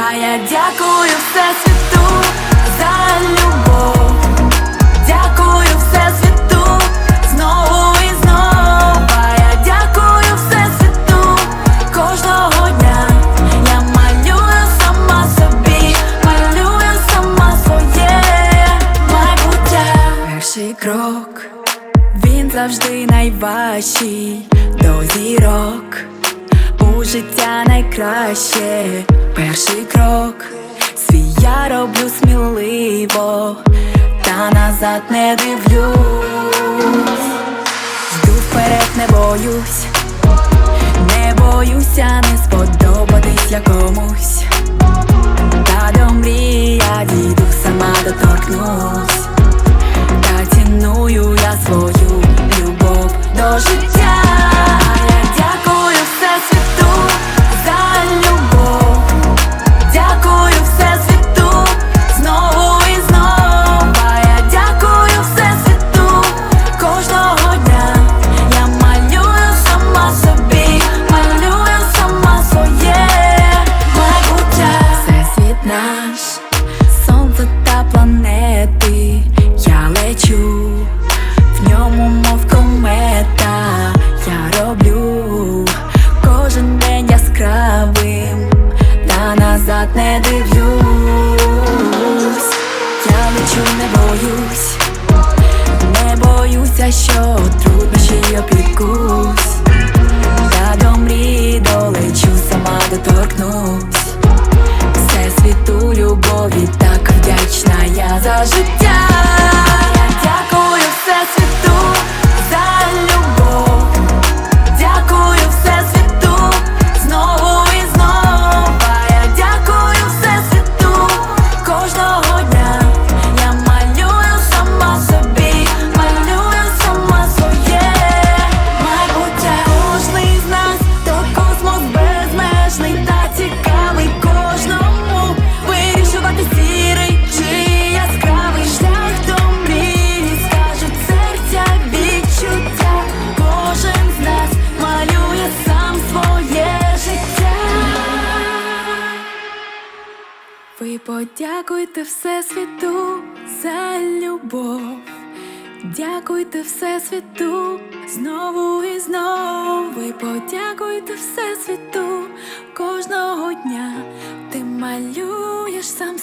А я дякую всесвіту за любов. Дякую всесвіту знову і знов. Я дякую всесвіту кожного дня. Я малюю сама собі, малюю сама своє майбуття. Перший крок він завжди найважчий до зірок життя найкраще, перший крок свій я роблю сміливо, та назад не дивлюсь, йду вперед, не боюсь, не боюся, не сподобатись якомусь, та до мрія дійду сама доторкнусь. j'étais Ви подякуйте Всесвіту за любов, дякуйте Всесвіту знову і знову. Ви подякуйте Всесвіту кожного дня, ти малюєш сам.